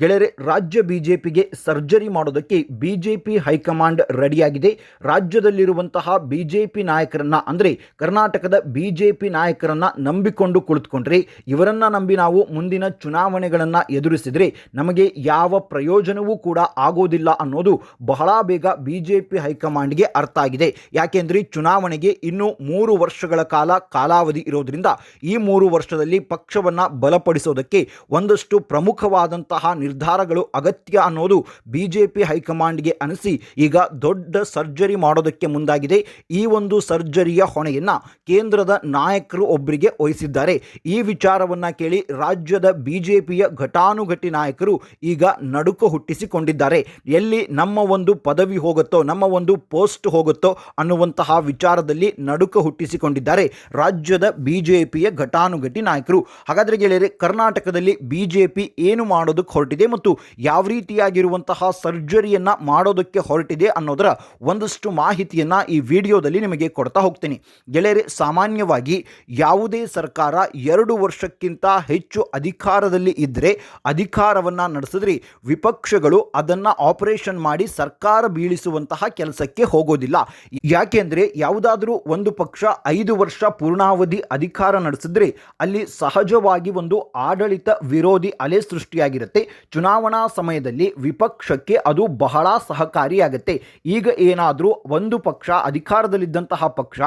ಗೆಳೆಯರೆ, ರಾಜ್ಯ ಬಿಜೆಪಿಗೆ ಸರ್ಜರಿ ಮಾಡೋದಕ್ಕೆ ಬಿಜೆಪಿ ಹೈಕಮಾಂಡ್ ರೆಡಿಯಾಗಿದೆ. ರಾಜ್ಯದಲ್ಲಿರುವಂತಹ ಬಿಜೆಪಿ ನಾಯಕರನ್ನ, ಅಂದರೆ ಕರ್ನಾಟಕದ ಬಿಜೆಪಿ ನಾಯಕರನ್ನ ನಂಬಿಕೊಂಡು ಕುಳಿತುಕೊಂಡ್ರೆ, ಇವರನ್ನ ನಂಬಿ ನಾವು ಮುಂದಿನ ಚುನಾವಣೆಗಳನ್ನು ಎದುರಿಸಿದರೆ ನಮಗೆ ಯಾವ ಪ್ರಯೋಜನವೂ ಕೂಡ ಆಗೋದಿಲ್ಲ ಅನ್ನೋದು ಬಹಳ ಬೇಗ ಬಿಜೆಪಿ ಹೈಕಮಾಂಡ್ಗೆ ಅರ್ಥ ಆಗಿದೆ. ಯಾಕೆಂದರೆ ಚುನಾವಣೆಗೆ ಇನ್ನೂ ಮೂರು ವರ್ಷಗಳ ಕಾಲ ಕಾಲಾವಧಿ ಇರೋದ್ರಿಂದ ಈ ಮೂರು ವರ್ಷದಲ್ಲಿ ಪಕ್ಷವನ್ನು ಬಲಪಡಿಸೋದಕ್ಕೆ ಒಂದಷ್ಟು ಪ್ರಮುಖವಾದಂತಹ ನಿರ್ಧಾರಗಳು ಅಗತ್ಯ ಅನ್ನೋದು ಬಿಜೆಪಿ ಹೈಕಮಾಂಡ್ಗೆ ಅನಿಸಿ ಈಗ ದೊಡ್ಡ ಸರ್ಜರಿ ಮಾಡೋದಕ್ಕೆ ಮುಂದಾಗಿದೆ. ಈ ಒಂದು ಸರ್ಜರಿಯ ಹೊಣೆಯನ್ನು ಕೇಂದ್ರದ ನಾಯಕರು ಒಬ್ಬರಿಗೆ ವಹಿಸಿದ್ದಾರೆ. ಈ ವಿಚಾರವನ್ನು ಕೇಳಿ ರಾಜ್ಯದ ಬಿಜೆಪಿಯ ಘಟಾನುಘಟಿ ನಾಯಕರು ಈಗ ನಡುಕ ಹುಟ್ಟಿಸಿಕೊಂಡಿದ್ದಾರೆ. ಎಲ್ಲಿ ನಮ್ಮ ಒಂದು ಪದವಿ ಹೋಗುತ್ತೋ, ನಮ್ಮ ಒಂದು ಪೋಸ್ಟ್ ಹೋಗುತ್ತೋ ಅನ್ನುವಂತಹ ವಿಚಾರದಲ್ಲಿ ನಡುಕ ಹುಟ್ಟಿಸಿಕೊಂಡಿದ್ದಾರೆ ರಾಜ್ಯದ ಬಿಜೆಪಿಯ ಘಟಾನುಘಟಿ ನಾಯಕರು. ಹಾಗಾದರೆ ಗೆಳೆಯರೆ, ಕರ್ನಾಟಕದಲ್ಲಿ ಬಿಜೆಪಿ ಏನು ಮಾಡೋದಕ್ಕೆ ಮತ್ತು ಯಾವ ರೀತಿಯಾಗಿರುವಂತಹ ಸರ್ಜರಿಯನ್ನು ಮಾಡೋದಕ್ಕೆ ಹೊರಟಿದೆ ಅನ್ನೋದರ ಒಂದಷ್ಟು ಮಾಹಿತಿಯನ್ನು ಈ ವಿಡಿಯೋದಲ್ಲಿ ನಿಮಗೆ ಕೊಡ್ತಾ ಹೋಗ್ತೀನಿ. ಗೆಳೆಯರೆ, ಸಾಮಾನ್ಯವಾಗಿ ಯಾವುದೇ ಸರ್ಕಾರ ಎರಡು ವರ್ಷಕ್ಕಿಂತ ಹೆಚ್ಚು ಅಧಿಕಾರದಲ್ಲಿ ಇದ್ದರೆ ಅಧಿಕಾರವನ್ನು ನಡೆಸಿದ್ರೆ ವಿಪಕ್ಷಗಳು ಅದನ್ನು ಆಪರೇಷನ್ ಮಾಡಿ ಸರ್ಕಾರ ಬೀಳಿಸುವಂತಹ ಕೆಲಸಕ್ಕೆ ಹೋಗೋದಿಲ್ಲ. ಯಾಕೆಂದರೆ ಯಾವುದಾದರೂ ಒಂದು ಪಕ್ಷ ಐದು ವರ್ಷ ಪೂರ್ಣಾವಧಿ ಅಧಿಕಾರ ನಡೆಸಿದ್ರೆ ಅಲ್ಲಿ ಸಹಜವಾಗಿ ಒಂದು ಆಡಳಿತ ವಿರೋಧಿ ಅಲೆ ಸೃಷ್ಟಿಯಾಗಿರುತ್ತೆ. ಚುನಾವಣಾ ಸಮಯದಲ್ಲಿ ವಿಪಕ್ಷಕ್ಕೆ ಅದು ಬಹಳ ಸಹಕಾರಿಯಾಗುತ್ತೆ. ಈಗ ಏನಾದರೂ ಒಂದು ಪಕ್ಷ, ಅಧಿಕಾರದಲ್ಲಿದ್ದಂತಹ ಪಕ್ಷ,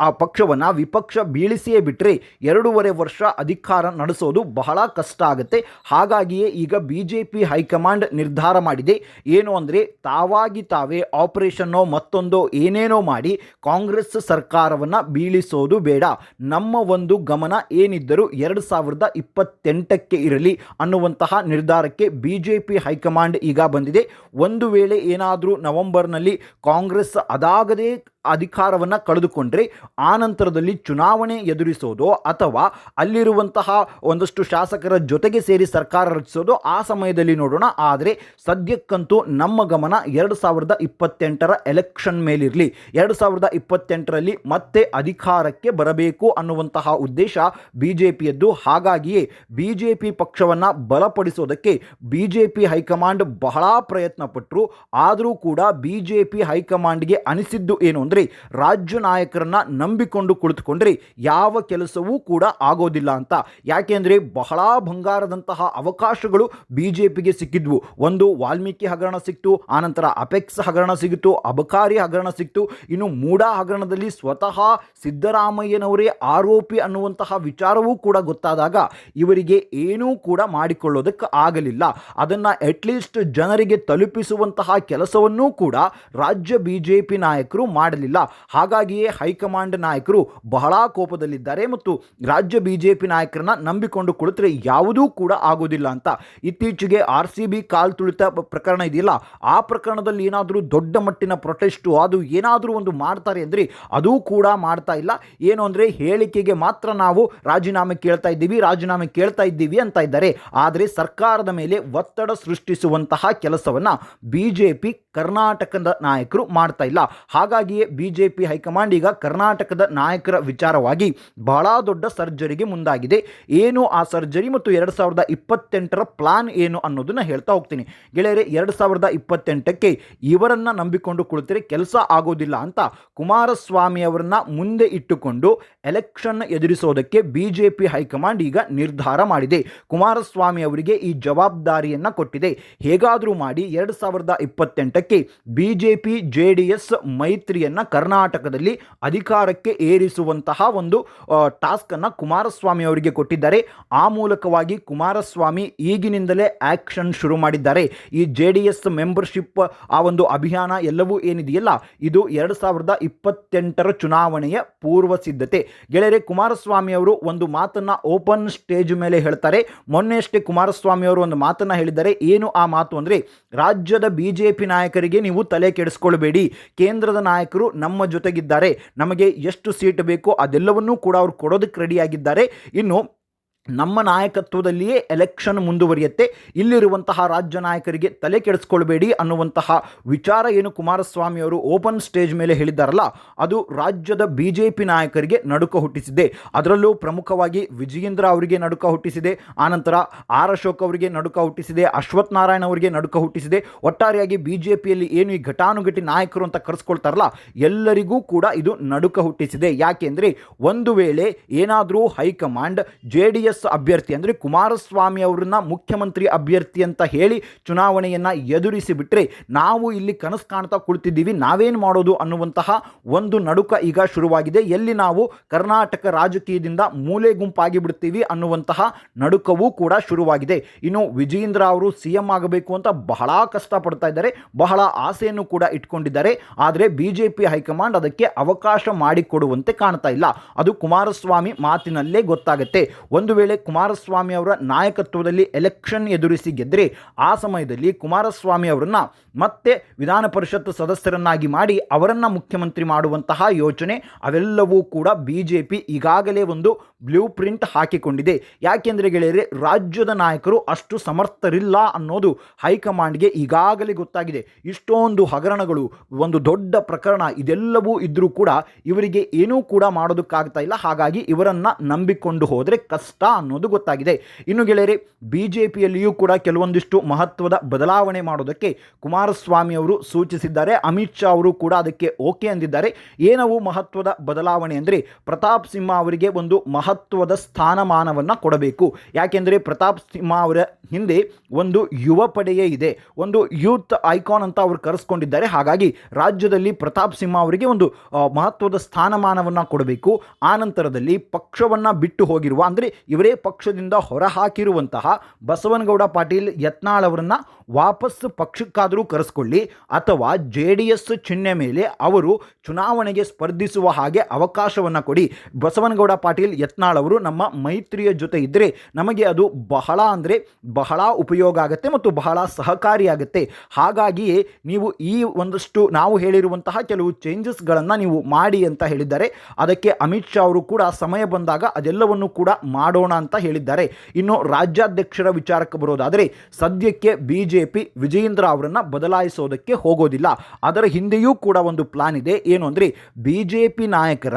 ಆ ಪಕ್ಷವನ್ನು ವಿಪಕ್ಷ ಬೀಳಿಸಿಯೇ ಬಿಟ್ಟರೆ ಎರಡೂವರೆ ವರ್ಷ ಅಧಿಕಾರ ನಡೆಸೋದು ಬಹಳ ಕಷ್ಟ ಆಗುತ್ತೆ. ಹಾಗಾಗಿಯೇ ಈಗ ಬಿ ಜೆ ಪಿ ಹೈಕಮಾಂಡ್ ನಿರ್ಧಾರ ಮಾಡಿದೆ. ಏನು ಅಂದರೆ ತಾವಾಗಿ ತಾವೇ ಆಪರೇಷನ್ನೋ ಮತ್ತೊಂದೋ ಏನೇನೋ ಮಾಡಿ ಕಾಂಗ್ರೆಸ್ ಸರ್ಕಾರವನ್ನು ಬೀಳಿಸೋದು ಬೇಡ. ನಮ್ಮ ಒಂದು ಗಮನ ಏನಿದ್ದರೂ ಎರಡು ಸಾವಿರದ ಇಪ್ಪತ್ತೆಂಟಕ್ಕೆ ಇರಲಿ ಅನ್ನುವಂತಹ ನಿರ್ಧಾರಕ್ಕೆ ಬಿ ಜೆ ಪಿ ಹೈಕಮಾಂಡ್ ಈಗ ಬಂದಿದೆ. ಒಂದು ವೇಳೆ ಏನಾದರೂ ನವೆಂಬರ್ನಲ್ಲಿ ಕಾಂಗ್ರೆಸ್ ಅದಾಗದೇ ಅಧಿಕಾರವನ್ನು ಕಳೆದುಕೊಂಡ್ರೆ ಆ ನಂತರದಲ್ಲಿ ಚುನಾವಣೆ ಎದುರಿಸೋದು ಅಥವಾ ಅಲ್ಲಿರುವಂತಹ ಒಂದಷ್ಟು ಶಾಸಕರ ಜೊತೆಗೆ ಸೇರಿ ಸರ್ಕಾರ ರಚಿಸೋದು ಆ ಸಮಯದಲ್ಲಿ ನೋಡೋಣ. ಆದರೆ ಸದ್ಯಕ್ಕಂತೂ ನಮ್ಮ ಗಮನ ಎರಡು ಸಾವಿರದ ಇಪ್ಪತ್ತೆಂಟರ ಎಲೆಕ್ಷನ್ ಮೇಲಿರಲಿ. ಎರಡು ಸಾವಿರದ ಇಪ್ಪತ್ತೆಂಟರಲ್ಲಿ ಮತ್ತೆ ಅಧಿಕಾರಕ್ಕೆ ಬರಬೇಕು ಅನ್ನುವಂತಹ ಉದ್ದೇಶ ಬಿ ಜೆ ಪಿಯದ್ದು ಹಾಗಾಗಿಯೇ ಬಿ ಜೆ ಪಿ ಪಕ್ಷವನ್ನು ಬಲಪಡಿಸೋದಕ್ಕೆ B J P high command ಬಹಳ ಪ್ರಯತ್ನ ಪಟ್ಟರು ಆದರೂ ಕೂಡ ಬಿ ಜೆ ಪಿ ಹೈಕಮಾಂಡ್ಗೆ ಅನಿಸಿದ್ದು ಏನು ಅಂದರೆ ರಾಜ್ಯ ನಾಯಕರನ್ನ ನಂಬಿಕೊಂಡು ಕುಳಿತುಕೊಂಡ್ರಿ, ಯಾವ ಕೆಲಸವೂ ಕೂಡ ಆಗೋದಿಲ್ಲ ಅಂತ. ಯಾಕೆಂದ್ರೆ ಬಹಳ ಬಂಗಾರದಂತಹ ಅವಕಾಶಗಳು ಬಿಜೆಪಿಗೆ ಸಿಕ್ಕಿದ್ವು. ಒಂದು ವಾಲ್ಮೀಕಿ ಹಗರಣ ಸಿಕ್ತು, ಆನಂತರ ಅಪೆಕ್ಸ್ ಹಗರಣ ಸಿಗಿತು, ಅಬಕಾರಿ ಹಗರಣ ಸಿಕ್ತು. ಇನ್ನು ಮೂಡಾ ಹಗರಣದಲ್ಲಿ ಸ್ವತಃ ಸಿದ್ದರಾಮಯ್ಯನವರೇ ಆರೋಪಿ ಅನ್ನುವಂತಹ ವಿಚಾರವೂ ಕೂಡ ಗೊತ್ತಾದಾಗ ಇವರಿಗೆ ಏನೂ ಕೂಡ ಮಾಡಿಕೊಳ್ಳೋದಕ್ಕೆ ಆಗಲಿಲ್ಲ. ಅದನ್ನು ಅಟ್ಲೀಸ್ಟ್ ಜನರಿಗೆ ತಲುಪಿಸುವಂತಹ ಕೆಲಸವನ್ನೂ ಕೂಡ ರಾಜ್ಯ ಬಿಜೆಪಿ ನಾಯಕರು ಮಾಡಲಿಲ್ಲ. ಹಾಗಾಗಿಯೇ ಹೈಕಮಾಂಡ್ ನಾಯಕರು ಬಹಳ ಕೋಪದಲ್ಲಿದ್ದಾರೆ ಮತ್ತು ರಾಜ್ಯ ಬಿ ಜೆ ಪಿ ನಾಯಕರನ್ನ ನಂಬಿಕೊಂಡು ಕುಳಿತರೆ ಯಾವುದೂ ಕೂಡ ಆಗೋದಿಲ್ಲ ಅಂತ. ಇತ್ತೀಚೆಗೆ ಆರ್ ಸಿ ಬಿ ಕಾಲ್ ತುಳಿತ ಪ್ರಕರಣ ಇದೆಯಲ್ಲ, ಆ ಪ್ರಕರಣದಲ್ಲಿ ಏನಾದರೂ ದೊಡ್ಡ ಮಟ್ಟಿನ ಪ್ರೊಟೆಸ್ಟು, ಅದು ಏನಾದರೂ ಒಂದು ಮಾಡ್ತಾರೆ ಅಂದರೆ ಅದೂ ಕೂಡ ಮಾಡ್ತಾ ಇಲ್ಲ. ಏನು ಅಂದರೆ ಹೇಳಿಕೆಗೆ ಮಾತ್ರ ನಾವು ರಾಜೀನಾಮೆ ಕೇಳ್ತಾ ಇದ್ದೀವಿ, ರಾಜೀನಾಮೆ ಕೇಳ್ತಾ ಇದ್ದೀವಿ ಅಂತ ಇದ್ದಾರೆ. ಆದರೆ ಸರ್ಕಾರದ ಮೇಲೆ ಒತ್ತಡ ಸೃಷ್ಟಿಸುವಂತಹ ಕೆಲಸವನ್ನು ಬಿ ಜೆ ಪಿ ಕರ್ನಾಟಕದ ನಾಯಕರು ಮಾಡ್ತಾ ಇಲ್ಲ. ಹಾಗಾಗಿಯೇ ಬಿ ಜೆ ಪಿ ಹೈಕಮಾಂಡ್ ಈಗ ಕರ್ನಾಟಕದ ನಾಯಕರ ವಿಚಾರವಾಗಿ ಬಹಳ ದೊಡ್ಡ ಸರ್ಜರಿಗೆ ಮುಂದಾಗಿದೆ. ಏನು ಆ ಸರ್ಜರಿ ಮತ್ತು ಎರಡು ಸಾವಿರದ ಇಪ್ಪತ್ತೆಂಟರ ಪ್ಲಾನ್ ಏನು ಅನ್ನೋದನ್ನು ಹೇಳ್ತಾ ಹೋಗ್ತೀನಿ. ಗೆಳೆಯರೆ, ಎರಡು ಸಾವಿರದ ಇಪ್ಪತ್ತೆಂಟಕ್ಕೆ ಇವರನ್ನು ನಂಬಿಕೊಂಡು ಕುಳಿತರೆ ಕೆಲಸ ಆಗೋದಿಲ್ಲ ಅಂತ ಕುಮಾರಸ್ವಾಮಿ ಅವರನ್ನ ಮುಂದೆ ಇಟ್ಟುಕೊಂಡು election ಎದುರಿಸೋದಕ್ಕೆ B J P high command ಈಗ ನಿರ್ಧಾರ ಮಾಡಿದೆ. ಕುಮಾರಸ್ವಾಮಿ ಅವರಿಗೆ ಈ ಜವಾಬ್ದಾರಿಯನ್ನು ಕೊಟ್ಟಿದೆ. ಹೇಗಾದರೂ ಮಾಡಿ ಎರಡು ಸಾವಿರದ ಇಪ್ಪತ್ತೆಂಟಕ್ಕೆ B J P J D S ಮೈತ್ರಿಯನ್ನು ಕರ್ನಾಟಕದಲ್ಲಿ ಅಧಿಕಾರಕ್ಕೆ ಏರಿಸುವಂತಹ ಒಂದು ಟಾಸ್ಕನ್ನು ಕುಮಾರಸ್ವಾಮಿ ಅವರಿಗೆ ಕೊಟ್ಟಿದ್ದಾರೆ. ಆ ಮೂಲಕವಾಗಿ ಕುಮಾರಸ್ವಾಮಿ ಈಗಿನಿಂದಲೇ ಆ್ಯಕ್ಷನ್ ಶುರು ಮಾಡಿದ್ದಾರೆ. ಈ ಜೆ ಡಿ ಎಸ್ ಮೆಂಬರ್ಶಿಪ್ ಆ ಒಂದು ಅಭಿಯಾನ ಎಲ್ಲವೂ ಏನಿದೆಯಲ್ಲ, ಇದು ಎರಡು ಸಾವಿರದ ಇಪ್ಪತ್ತೆಂಟರ ಚುನಾವಣೆಯ ಪೂರ್ವ ಸಿದ್ಧತೆ. ಗೆಳೆಯರೆ, ಕುಮಾರಸ್ವಾಮಿ ಅವರು ಒಂದು ಮಾತನ್ನು ಓಪನ್ ಸ್ಟೇಜ್ ಮೇಲೆ ಹೇಳ್ತಾರೆ. ಮೊನ್ನೆಯಷ್ಟೇ ಕುಮಾರಸ್ವಾಮಿ ಅವರು ಒಂದು ಮಾತನ್ನು ಹೇಳಿದ್ದಾರೆ. ಏನು ಆ ಮಾತು ಅಂದರೆ, ರಾಜ್ಯದ ಬಿ ಜೆ ಪಿ ನಾಯಕರಿಗೆ ನೀವು ತಲೆ ಕೆಡಿಸ್ಕೊಳ್ಬೇಡಿ. ಕೇಂದ್ರದ ನಾಯಕರು ನಮ್ಮ ಜೊತೆಗಿದ್ದಾರೆ. ನಮಗೆ ಎಷ್ಟು ಸೀಟ್ ಬೇಕೋ ಅದೆಲ್ಲವನ್ನೂ ಕೂಡ ಅವರು ಕೊಡೋದಕ್ಕೆ ರೆಡಿಯಾಗಿದ್ದಾರೆ ಇನ್ನು ನಮ್ಮ ನಾಯಕತ್ವದಲ್ಲಿಯೇ ಎಲೆಕ್ಷನ್ ಮುಂದುವರಿಯುತ್ತೆ. ಇಲ್ಲಿರುವಂತಹ ರಾಜ್ಯ ನಾಯಕರಿಗೆ ತಲೆ ಕೆಡಿಸ್ಕೊಳ್ಬೇಡಿ ಅನ್ನುವಂತಹ ವಿಚಾರ ಏನು ಕುಮಾರಸ್ವಾಮಿ ಅವರು ಓಪನ್ ಸ್ಟೇಜ್ ಮೇಲೆ ಹೇಳಿದ್ದಾರಲ್ಲ, ಅದು ರಾಜ್ಯದ ಬಿ ಜೆ ಪಿ ನಾಯಕರಿಗೆ ನಡುಕ ಹುಟ್ಟಿಸಿದೆ. ಅದರಲ್ಲೂ ಪ್ರಮುಖವಾಗಿ ವಿಜಯೇಂದ್ರ ಅವರಿಗೆ ನಡುಕ ಹುಟ್ಟಿಸಿದೆ ಆನಂತರ ಆರ್ ಅಶೋಕ್ ಅವರಿಗೆ ನಡುಕ ಹುಟ್ಟಿಸಿದೆ, ಅಶ್ವಥ್ ನಾರಾಯಣ ಅವರಿಗೆ ನಡುಕ ಹುಟ್ಟಿಸಿದೆ. ಒಟ್ಟಾರೆಯಾಗಿ ಬಿ ಜೆ ಪಿಯಲ್ಲಿ ಏನು ಈ ಘಟಾನುಘಟಿ ನಾಯಕರು ಅಂತ ಕರೆಸ್ಕೊಳ್ತಾರಲ್ಲ, ಎಲ್ಲರಿಗೂ ಕೂಡ ಇದು ನಡುಕ ಹುಟ್ಟಿಸಿದೆ. ಯಾಕೆಂದರೆ ಒಂದು ವೇಳೆ ಏನಾದರೂ ಹೈಕಮಾಂಡ್, ಜೆ ಡಿ ಎಸ್ ಅಭ್ಯರ್ಥಿ ಅಂದರೆ ಕುಮಾರಸ್ವಾಮಿ ಅವರನ್ನ ಮುಖ್ಯಮಂತ್ರಿ ಅಭ್ಯರ್ಥಿ ಅಂತ ಹೇಳಿ ಚುನಾವಣೆಯನ್ನು ಎದುರಿಸಿ ಬಿಟ್ಟರೆ ನಾವು ಇಲ್ಲಿ ಕನಸು ಕಾಣ್ತಾ ಕುಳಿತಿದ್ದೀವಿ, ನಾವೇನು ಮಾಡೋದು ಅನ್ನುವಂತಹ ಒಂದು ನಡುಕ ಈಗ ಶುರುವಾಗಿದೆ. ಎಲ್ಲಿ ನಾವು ಕರ್ನಾಟಕ ರಾಜಕೀಯದಿಂದ ಮೂಲೆ ಗುಂಪಾಗಿ ಬಿಡ್ತೀವಿ ಅನ್ನುವಂತಹ ನಡುಕವೂ ಕೂಡ ಶುರುವಾಗಿದೆ. ಇನ್ನು ವಿಜಯೇಂದ್ರ ಅವರು ಸಿ ಎಂ ಆಗಬೇಕು ಅಂತ ಬಹಳ ಕಷ್ಟಪಡ್ತಾ ಇದ್ದಾರೆ, ಬಹಳ ಆಸೆಯನ್ನು ಕೂಡ ಇಟ್ಕೊಂಡಿದ್ದಾರೆ. ಆದರೆ ಬಿ ಜೆ ಪಿ ಹೈಕಮಾಂಡ್ ಅದಕ್ಕೆ ಅವಕಾಶ ಮಾಡಿಕೊಡುವಂತೆ ಕಾಣ್ತಾ ಇಲ್ಲ. ಅದು ಕುಮಾರಸ್ವಾಮಿ ಮಾತಿನಲ್ಲೇ ಗೊತ್ತಾಗುತ್ತೆ. ಒಂದು ಕುಮಾರಸ್ವಾಮಿ ಅವರ ನಾಯಕತ್ವದಲ್ಲಿ ಎಲೆಕ್ಷನ್ ಎದುರಿಸಿ ಗೆದ್ದರೆ ಆ ಸಮಯದಲ್ಲಿ ಕುಮಾರಸ್ವಾಮಿ ಅವರನ್ನು ಮತ್ತೆ ವಿಧಾನ ಪರಿಷತ್ ಸದಸ್ಯರನ್ನಾಗಿ ಮಾಡಿ ಅವರನ್ನು ಮುಖ್ಯಮಂತ್ರಿ ಮಾಡುವಂತಹ ಯೋಚನೆ ಅವೆಲ್ಲವೂ ಕೂಡ ಬಿ ಈಗಾಗಲೇ ಒಂದು ಬ್ಲೂ ಪ್ರಿಂಟ್ ಹಾಕಿಕೊಂಡಿದೆ. ಯಾಕೆಂದರೆ ಗೆಳೆಯರೆ, ರಾಜ್ಯದ ನಾಯಕರು ಅಷ್ಟು ಸಮರ್ಥರಿಲ್ಲ ಅನ್ನೋದು ಹೈಕಮಾಂಡ್ಗೆ ಈಗಾಗಲೇ ಗೊತ್ತಾಗಿದೆ. ಇಷ್ಟೊಂದು ಹಗರಣಗಳು, ಒಂದು ದೊಡ್ಡ ಪ್ರಕರಣ ಇದೆಲ್ಲವೂ ಇದ್ದರೂ ಕೂಡ ಇವರಿಗೆ ಏನೂ ಕೂಡ ಮಾಡೋದಕ್ಕಾಗ್ತಾ ಇಲ್ಲ. ಹಾಗಾಗಿ ಇವರನ್ನು ನಂಬಿಕೊಂಡು ಹೋದರೆ ಕಷ್ಟ ಅನ್ನೋದು ಗೊತ್ತಾಗಿದೆ. ಇನ್ನು ಗೆಳೆಯರೆ ಬಿ ಜೆ ಪಿಯಲ್ಲಿಯೂ ಕೂಡ ಕೆಲವೊಂದಿಷ್ಟು ಮಹತ್ವದ ಬದಲಾವಣೆ ಮಾಡೋದಕ್ಕೆ ಕುಮಾರಸ್ವಾಮಿ ಅವರು ಸೂಚಿಸಿದ್ದಾರೆ. ಅಮಿತ್ ಶಾ ಅವರು ಕೂಡ ಅದಕ್ಕೆ ಓಕೆ ಅಂದಿದ್ದಾರೆ. ಏನವು ಮಹತ್ವದ ಬದಲಾವಣೆ ಅಂದರೆ ಪ್ರತಾಪ್ ಸಿಂಹ ಅವರಿಗೆ ಒಂದು ಮಹತ್ವದ ಸ್ಥಾನಮಾನವನ್ನು ಕೊಡಬೇಕು. ಯಾಕೆಂದರೆ ಪ್ರತಾಪ್ ಸಿಂಹ ಅವರ ಹಿಂದೆ ಒಂದು ಯುವ ಪಡೆಯೇ ಇದೆ. ಒಂದು ಯೂತ್ ಐಕಾನ್ ಅಂತ ಅವರು ಕರೆಸ್ಕೊಂಡಿದ್ದಾರೆ. ಹಾಗಾಗಿ ರಾಜ್ಯದಲ್ಲಿ ಪ್ರತಾಪ್ ಸಿಂಹ ಅವರಿಗೆ ಒಂದು ಮಹತ್ವದ ಸ್ಥಾನಮಾನವನ್ನು ಕೊಡಬೇಕು. ಆ ನಂತರದಲ್ಲಿ ಪಕ್ಷವನ್ನು ಬಿಟ್ಟು ಹೋಗಿರುವ, ಅಂದರೆ ಇವರೇ ಪಕ್ಷದಿಂದ ಹೊರಹಾಕಿರುವಂತಹ ಬಸವನಗೌಡ ಪಾಟೀಲ್ ಯತ್ನಾಳ್ ಅವರನ್ನು ವಾಪಸ್ ಪಕ್ಷಕ್ಕಾದರೂ ಕರೆಸ್ಕೊಳ್ಳಿ. ಅಥವಾ ಜೆ ಡಿ ಎಸ್ ಚಿಹ್ನೆ ಮೇಲೆ ಅವರು ಚುನಾವಣೆಗೆ ಸ್ಪರ್ಧಿಸುವ ಹಾಗೆ ಅವಕಾಶವನ್ನು ಕೊಡಿ. ಬಸವನಗೌಡ ಪಾಟೀಲ್ ಯತ್ನಾಳ್ ಅವರು ನಮ್ಮ ಮೈತ್ರಿಯ ಜೊತೆ ಇದ್ದರೆ ನಮಗೆ ಅದು ಬಹಳ ಅಂದರೆ ಬಹಳ ಉಪಯೋಗ ಆಗುತ್ತೆ ಮತ್ತು ಬಹಳ ಸಹಕಾರಿಯಾಗುತ್ತೆ ಹಾಗಾಗಿಯೇ ನೀವು ಈ ಒಂದಷ್ಟು ನಾವು ಹೇಳಿರುವಂತಹ ಕೆಲವು ಚೇಂಜಸ್ಗಳನ್ನು ನೀವು ಮಾಡಿ ಅಂತ ಹೇಳಿದ್ದಾರೆ. ಅದಕ್ಕೆ ಅಮಿತ್ ಶಾ ಅವರು ಕೂಡ ಸಮಯ ಬಂದಾಗ ಅದೆಲ್ಲವನ್ನು ಕೂಡ ಮಾಡೋಣ ಅಂತ ಹೇಳಿದ್ದಾರೆ. ಇನ್ನು ರಾಜ್ಯಾಧ್ಯಕ್ಷರ ವಿಚಾರಕ್ಕೆ ಬರೋದಾದರೆ ಸದ್ಯಕ್ಕೆ ಬಿ ಜೆ ಪಿ ವಿಜಯೇಂದ್ರ ಅವರನ್ನು ಬದಲಾಯಿಸೋದಕ್ಕೆ ಹೋಗೋದಿಲ್ಲ. ಅದರ ಹಿಂದೆಯೂ ಕೂಡ ಒಂದು ಪ್ಲಾನ್ ಇದೆ. ಏನು ಅಂದರೆ ಬಿ ಜೆ ಪಿ ನಾಯಕರ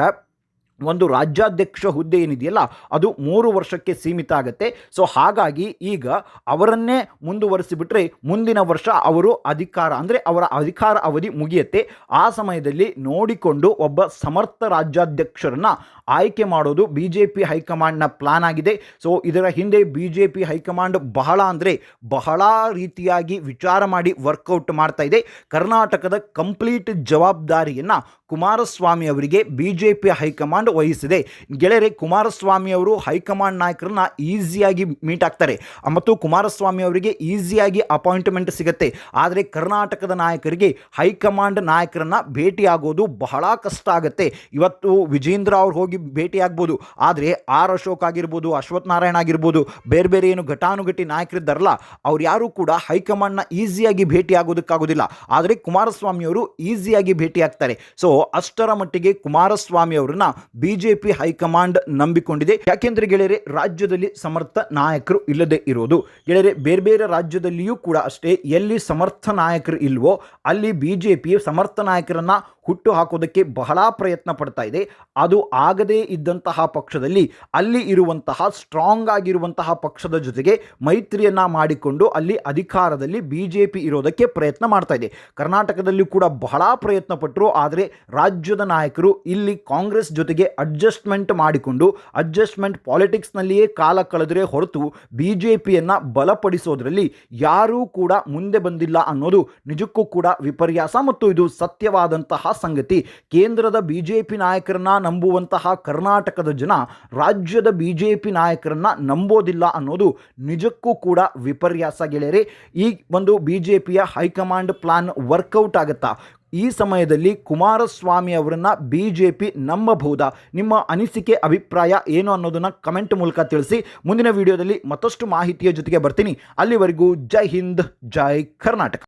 ಒಂದು ರಾಜ್ಯಾಧ್ಯಕ್ಷ ಹುದ್ದೆ ಏನಿದೆಯಲ್ಲ, ಅದು ಮೂರು ವರ್ಷಕ್ಕೆ ಸೀಮಿತ ಆಗುತ್ತೆ. ಸೊ ಹಾಗಾಗಿ ಈಗ ಅವರನ್ನೇ ಮುಂದುವರಿಸಿಬಿಟ್ರೆ ಮುಂದಿನ ವರ್ಷ ಅವರು ಅಧಿಕಾರ, ಅಂದರೆ ಅವರ ಅಧಿಕಾರ ಅವಧಿ ಮುಗಿಯುತ್ತೆ. ಆ ಸಮಯದಲ್ಲಿ ನೋಡಿಕೊಂಡು ಒಬ್ಬ ಸಮರ್ಥ ರಾಜ್ಯಾಧ್ಯಕ್ಷರನ್ನು ಆಯ್ಕೆ ಮಾಡೋದು ಬಿ ಜೆ ಪಿ ಹೈಕಮಾಂಡ್ನ ಪ್ಲಾನ್ ಆಗಿದೆ. ಸೊ ಇದರ ಹಿಂದೆ ಬಿ ಜೆ ಪಿ ಹೈಕಮಾಂಡ್ ಬಹಳ ಅಂದರೆ ಬಹಳ ರೀತಿಯಾಗಿ ವಿಚಾರ ಮಾಡಿ ವರ್ಕೌಟ್ ಮಾಡ್ತಾ ಇದೆ. ಕರ್ನಾಟಕದ ಕಂಪ್ಲೀಟ್ ಜವಾಬ್ದಾರಿಯನ್ನು ಕುಮಾರಸ್ವಾಮಿ ಅವರಿಗೆ ಬಿ ಜೆ ಪಿ ಹೈಕಮಾಂಡ್ ವಹಿಸಿದೆ. ಗೆಳೆಯರೆ, ಕುಮಾರಸ್ವಾಮಿ ಅವರು ಹೈಕಮಾಂಡ್ ನಾಯಕರನ್ನ ಈಸಿಯಾಗಿ ಮೀಟ್ ಆಗ್ತಾರೆ. ಮತ್ತು ಕುಮಾರಸ್ವಾಮಿ ಅವರಿಗೆ ಈಸಿಯಾಗಿ ಅಪಾಯಿಂಟ್ಮೆಂಟ್ ಸಿಗುತ್ತೆ. ಆದರೆ ಕರ್ನಾಟಕದ ನಾಯಕರಿಗೆ ಹೈಕಮಾಂಡ್ ನಾಯಕರನ್ನ ಭೇಟಿಯಾಗೋದು ಬಹಳ ಕಷ್ಟ ಆಗುತ್ತೆ. ಇವತ್ತು ವಿಜೇಂದ್ರ ಅವ್ರು ಹೋಗಿ ಭೇಟಿಯಾಗ್ಬೋದು. ಆದರೆ ಆರ್ ಅಶೋಕ್ ಆಗಿರ್ಬೋದು, ಅಶ್ವಥ್ ನಾರಾಯಣ ಆಗಿರ್ಬೋದು, ಬೇರೆ ಬೇರೆ ಏನು ಘಟಾನುಘಟಿ ನಾಯಕರಿದ್ದಾರಲ್ಲ, ಅವ್ರು ಯಾರೂ ಕೂಡ ಹೈಕಮಾಂಡ್ನ ಈಸಿಯಾಗಿ ಭೇಟಿಯಾಗೋದಕ್ಕಾಗೋದಿಲ್ಲ. ಆದರೆ ಕುಮಾರಸ್ವಾಮಿ ಅವರು ಈಸಿಯಾಗಿ ಭೇಟಿಯಾಗ್ತಾರೆ. ಸೊ ಅಷ್ಟರ ಮಟ್ಟಿಗೆ ಕುಮಾರಸ್ವಾಮಿ ಅವರನ್ನ ಬಿಜೆಪಿ ಹೈಕಮಾಂಡ್ ನಂಬಿಕೊಂಡಿದೆ. ಯಾಕೆಂದ್ರೆ ಗೆಳೆಯರೆ, ರಾಜ್ಯದಲ್ಲಿ ಸಮರ್ಥ ನಾಯಕರು ಇಲ್ಲದೆ ಇರೋದು. ಗೆಳೆಯರೆ, ಬೇರೆ ಬೇರೆ ರಾಜ್ಯದಲ್ಲಿಯೂ ಕೂಡ ಅಷ್ಟೇ, ಎಲ್ಲಿ ಸಮರ್ಥ ನಾಯಕರು ಇಲ್ವೋ, ಅಲ್ಲಿ ಬಿಜೆಪಿ ಸಮರ್ಥ ನಾಯಕರನ್ನ ಹುಟ್ಟು ಹಾಕೋದಕ್ಕೆ ಬಹಳ ಪ್ರಯತ್ನ ಪಡ್ತಾ ಇದೆ. ಅದು ಆಗದೇ ಇದ್ದಂತಹ ಪಕ್ಷದಲ್ಲಿ, ಅಲ್ಲಿ ಇರುವಂತಹ ಸ್ಟ್ರಾಂಗ್ ಆಗಿರುವಂತಹ ಪಕ್ಷದ ಜೊತೆಗೆ ಮೈತ್ರಿಯನ್ನ ಮಾಡಿಕೊಂಡು ಅಲ್ಲಿ ಅಧಿಕಾರದಲ್ಲಿ ಬಿ ಜೆ ಪಿ ಇರೋದಕ್ಕೆ ಪ್ರಯತ್ನ ಮಾಡ್ತಾ ಇದೆ. ಕರ್ನಾಟಕದಲ್ಲಿ ಕೂಡ ಬಹಳ ಪ್ರಯತ್ನ ಪಟ್ಟರು ಆದರೆ ರಾಜ್ಯದ ನಾಯಕರು ಇಲ್ಲಿ ಕಾಂಗ್ರೆಸ್ ಜೊತೆಗೆ ಅಡ್ಜಸ್ಟ್ಮೆಂಟ್ ಮಾಡಿಕೊಂಡು ಅಡ್ಜಸ್ಟ್ಮೆಂಟ್ ಪಾಲಿಟಿಕ್ಸ್ನಲ್ಲಿಯೇ ಕಾಲ ಕಳೆದರೆ ಹೊರತು ಬಿ ಜೆ ಪಿಯನ್ನು ಬಲಪಡಿಸೋದರಲ್ಲಿ ಯಾರೂ ಕೂಡ ಮುಂದೆ ಬಂದಿಲ್ಲ ಅನ್ನೋದು ನಿಜಕ್ಕೂ ಕೂಡ ವಿಪರ್ಯಾಸ ಮತ್ತು ಇದು ಸತ್ಯವಾದಂತಹ ಸಂಗತಿ. ಕೇಂದ್ರದ ಬಿ ಜೆ ಪಿ ನಾಯಕರನ್ನ ನಂಬುವಂತಹ ಕರ್ನಾಟಕದ ಜನ ರಾಜ್ಯದ ಬಿ ಜೆ ಪಿ ನಾಯಕರನ್ನ ನಂಬೋದಿಲ್ಲ ಅನ್ನೋದು ನಿಜಕ್ಕೂ ಕೂಡ ವಿಪರ್ಯಾಸ ಗೆಳೆಯರೆ. ಈ ಒಂದು ಬಿ ಜೆ ಪಿಯ high command plan work out ಆಗುತ್ತಾ? ಈ ಸಮಯದಲ್ಲಿ ಕುಮಾರಸ್ವಾಮಿ ಅವರನ್ನ ಬಿ ಜೆ ಪಿ ನಂಬಬಹುದಾ? ನಿಮ್ಮ ಅನಿಸಿಕೆ, ಅಭಿಪ್ರಾಯ ಏನು ಅನ್ನೋದನ್ನು ಕಮೆಂಟ್ ಮೂಲಕ ತಿಳಿಸಿ. ಮುಂದಿನ ವಿಡಿಯೋದಲ್ಲಿ ಮತ್ತಷ್ಟು ಮಾಹಿತಿಯ ಜೊತೆಗೆ ಬರ್ತೀನಿ. ಅಲ್ಲಿವರೆಗೂ ಜೈ ಹಿಂದ್, ಜೈ ಕರ್ನಾಟಕ.